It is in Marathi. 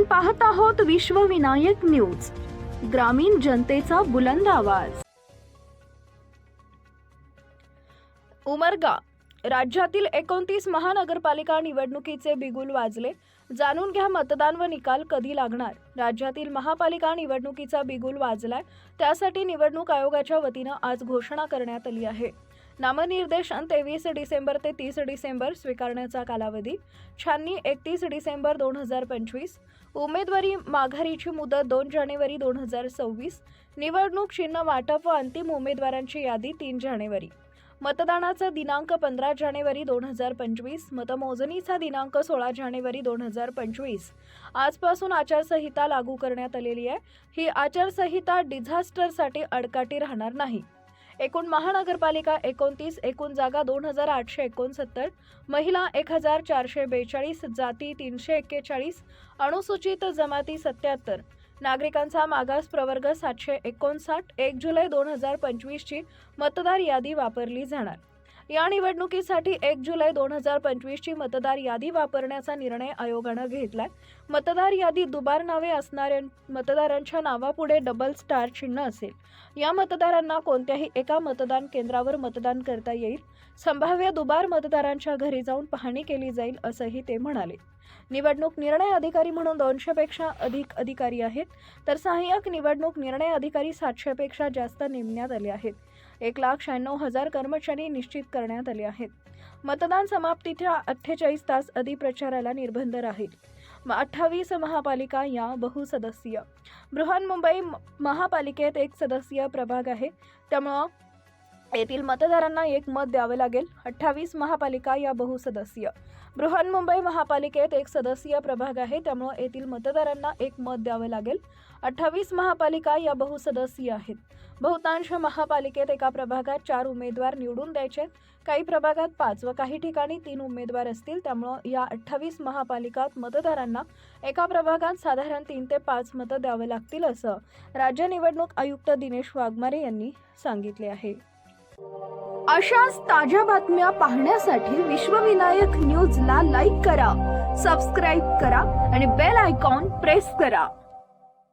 आपण पाहत आहोत विश्वविनायक न्यूज. ग्रामीण जनतेचा बुलंद आवाज. उमरगा राज्यातील एकोणतीस महानगरपालिका निवडणुकीचे बिगुल वाजले. जाणून घ्या मतदान व निकाल कधी लागणार. राज्यातील महापालिका निवडणुकीचा बिगुल वाजलाय. त्यासाठी निवडणूक आयोगाच्या वतीनं आज घोषणा करण्यात आली आहे. नामनिर्देशन तेवीस डिसेंबर ते तीस डिसेंबर स्वीकारण्याचा कालावधी. छाननी एकतीस डिसेंबर दोन हजार पंचवीस. उमेदवारी माघारीची मुदत दोन जानेवारी दोन हजार सव्वीस. निवडणूक चिन्ह वाटप व अंतिम उमेदवारांची यादी तीन जानेवारी. मतदानाचा दिनांक पंधरा जानेवारी दोन हजार पंचवीस. मतमोजणीचा दिनांक सोळा जानेवारी दोन हजार पंचवीस. आजपासून आचारसंहिता लागू करण्यात आलेली आहे. ही आचारसंहिता डिझास्टरसाठी अडकाटी राहणार नाही. एकूण महानगरपालिका एकोणतीस एकूण जागा दोन हजार आठशे एकोणसत्तर महिला एक हजार चारशे बेचाळीस जाती तीनशे एक्केचाळीस अनुसूचित जमाती सत्याहत्तर नागरिकांचा मागास प्रवर्ग सातशे एकोणसाठ एक जुलै दोन हजार पंचवीसची मतदार यादी वापरली जाणार. या निवडणुकीसाठी एक जुलै दोन हजार पंचवीसची मतदार यादी वापरण्याचा निर्णय आयोगानं घेतलाय. मतदार यादी दुबार नावे असणाऱ्या मतदारांच्या नावापुढे डबल स्टार चिन्ह असेल. या मतदारांना कोणत्याही एका मतदान केंद्रावर मतदान करता येईल. संभाव्य दुबार मतदारांच्या घरी जाऊन पाहणी केली जाईल असंही ते म्हणाले. निवडणूक निर्णय अधिकारी म्हणून दोनशेपेक्षा अधिक अधिकारी आहेत तर सहाय्यक निवडणूक निर्णय अधिकारी सातशेपेक्षा जास्त नेमण्यात आले आहेत. एक लाख शहाण्णव हजार कर्मचारी निश्चित करण्यात आले आहेत. मतदान समाप्तीच्या अठ्ठेचाळीस तास आधी प्रचाराला निर्बंध राहील. अठ्ठावीस महापालिका या बहुसदस्यीय. बृहन्मुंबई म- महापालिकेत एक सदस्यीय प्रभाग आहे. त्यामुळं येथील मतदारांना एक मत द्यावे लागेल. अठ्ठावीस महापालिका या बहुसदस्यीय बृहन्मुंबई महापालिकेत एक सदस्यीय प्रभाग आहे. त्यामुळे येथील मतदारांना एक मत द्यावे लागेल. अठ्ठावीस महापालिका या बहुसदस्यीय आहेत. बहुतांश महापालिकेत एका प्रभागात चार उमेदवार निवडून द्यायचे. काही प्रभागात पाच व काही ठिकाणी तीन उमेदवार असतील. त्यामुळं या अठ्ठावीस महापालिकात मतदारांना एका प्रभागात साधारण तीन ते पाच मतं द्यावे लागतील असं राज्य निवडणूक आयुक्त दिनेश वाघमारे यांनी सांगितले आहे. अशाच ताज्या बातम्या पाहण्यासाठी विश्वविनायक न्यूजला लाईक करा सबस्क्राईब करा आणि बेल आयकॉन प्रेस करा.